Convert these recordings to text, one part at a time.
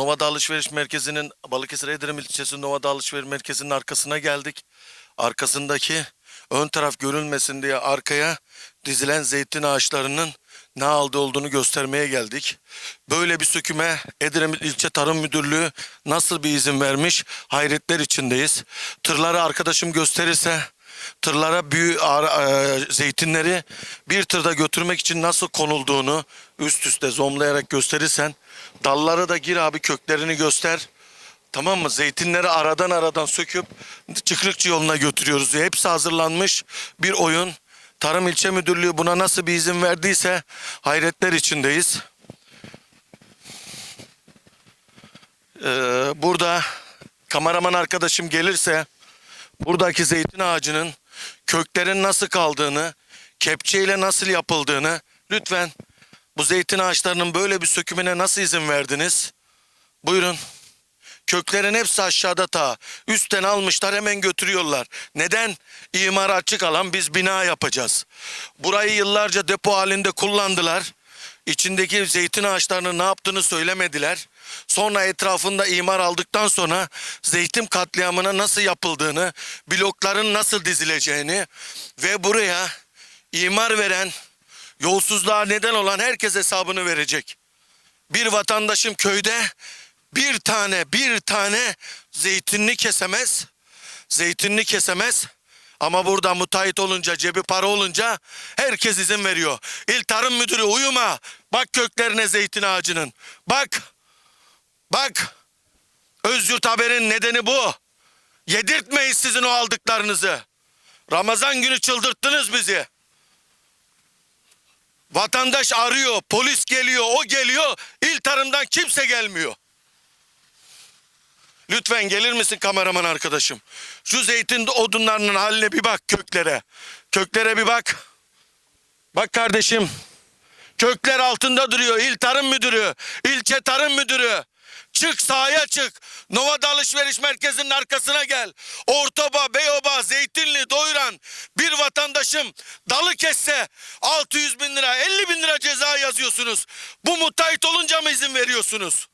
Nova'da Alışveriş Merkezi'nin Balıkesir Edremit ilçesi Nova'da Alışveriş Merkezi'nin arkasına geldik. Arkasındaki ön taraf görülmesin diye arkaya dizilen zeytin ağaçlarının ne halde olduğunu göstermeye geldik. Böyle bir söküme Edremit İlçe Tarım Müdürlüğü nasıl bir izin vermiş hayretler içindeyiz. Tırları arkadaşım gösterirse tırlara büyü e, zeytinleri bir tırda götürmek için nasıl konulduğunu üst üste zoomlayarak gösterirsen dallara da gir abi köklerini göster. Tamam mı? Zeytinleri aradan aradan söküp çıkrıkçı yoluna götürüyoruz. Hepsi hazırlanmış bir oyun. Tarım İlçe Müdürlüğü buna nasıl bir izin verdiyse hayretler içindeyiz. Ee, burada kameraman arkadaşım gelirse buradaki zeytin ağacının köklerin nasıl kaldığını, kepçeyle nasıl yapıldığını lütfen bu zeytin ağaçlarının böyle bir sökümüne nasıl izin verdiniz? Buyurun. Köklerin hepsi aşağıda ta. Üstten almışlar hemen götürüyorlar. Neden? İmar açık alan biz bina yapacağız. Burayı yıllarca depo halinde kullandılar. İçindeki zeytin ağaçlarının ne yaptığını söylemediler. Sonra etrafında imar aldıktan sonra zeytin katliamına nasıl yapıldığını, blokların nasıl dizileceğini ve buraya imar veren, yolsuzluğa neden olan herkes hesabını verecek. Bir vatandaşım köyde bir tane bir tane zeytinini kesemez. Zeytinini kesemez. Ama burada müteahhit olunca, cebi para olunca herkes izin veriyor. İl Tarım Müdürü uyuma. Bak köklerine zeytin ağacının. Bak. Bak. Özgürt Haber'in nedeni bu. Yedirtmeyin sizin o aldıklarınızı. Ramazan günü çıldırttınız bizi. Vatandaş arıyor, polis geliyor, o geliyor. İl tarımdan kimse gelmiyor. Lütfen gelir misin kameraman arkadaşım? Şu zeytin odunlarının haline bir bak köklere. Köklere bir bak. Bak kardeşim. Kökler altında duruyor. İl Tarım Müdürü, ilçe Tarım Müdürü. Çık sahaya çık. Nova'da Alışveriş Merkezi'nin arkasına gel. Ortoba, Beyoba, Zeytinli, Doyuran bir vatandaşım dalı kesse 600 bin lira, 50 bin lira ceza yazıyorsunuz. Bu muttahit olunca mı izin veriyorsunuz?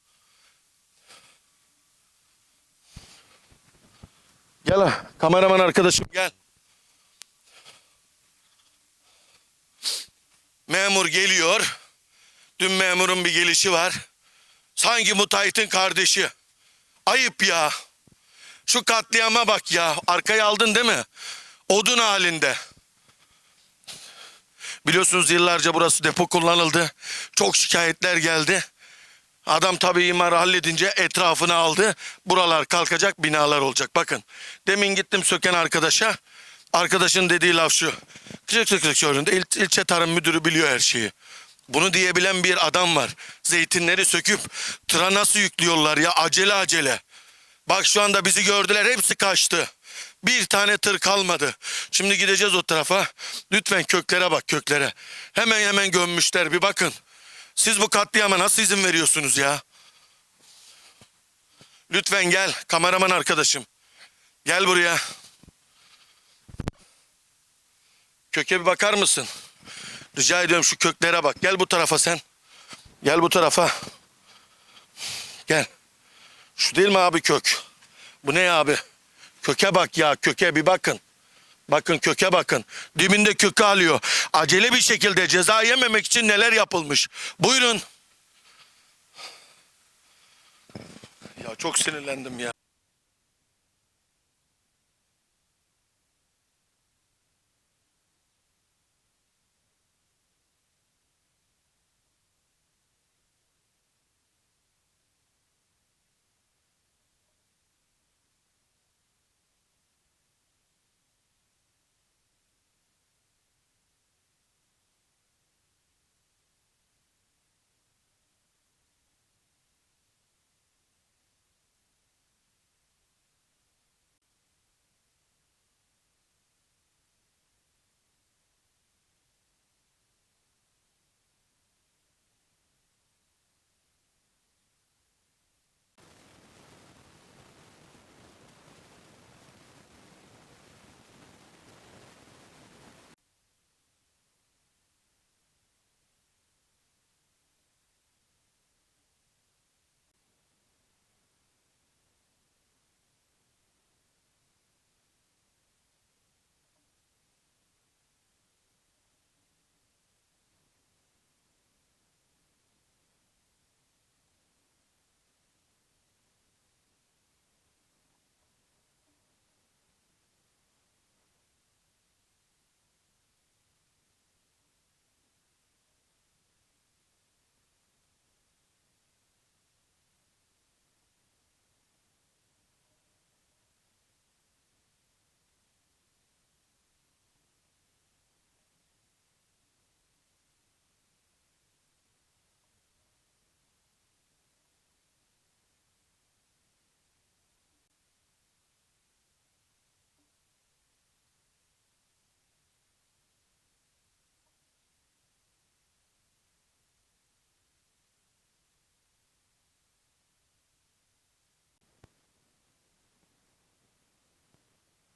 Gel ha, kameraman arkadaşım gel. Memur geliyor. Dün memurun bir gelişi var. Sanki müteahhitin kardeşi. Ayıp ya. Şu katliama bak ya. Arkaya aldın değil mi? Odun halinde. Biliyorsunuz yıllarca burası depo kullanıldı. Çok şikayetler geldi. Adam tabii imarı halledince etrafını aldı. Buralar kalkacak binalar olacak. Bakın demin gittim söken arkadaşa. Arkadaşın dediği laf şu. Kırık kırık kırık il, ilçe tarım müdürü biliyor her şeyi. Bunu diyebilen bir adam var. Zeytinleri söküp tıra nasıl yüklüyorlar ya acele acele. Bak şu anda bizi gördüler hepsi kaçtı. Bir tane tır kalmadı. Şimdi gideceğiz o tarafa. Lütfen köklere bak köklere. Hemen hemen gömmüşler bir bakın. Siz bu katliama nasıl izin veriyorsunuz ya? Lütfen gel kameraman arkadaşım. Gel buraya. Köke bir bakar mısın? Rica ediyorum şu köklere bak. Gel bu tarafa sen. Gel bu tarafa. Gel. Şu değil mi abi kök? Bu ne abi? Köke bak ya köke bir bakın. Bakın köke bakın. Dibinde kökü alıyor. Acele bir şekilde ceza yememek için neler yapılmış. Buyurun. Ya çok sinirlendim ya.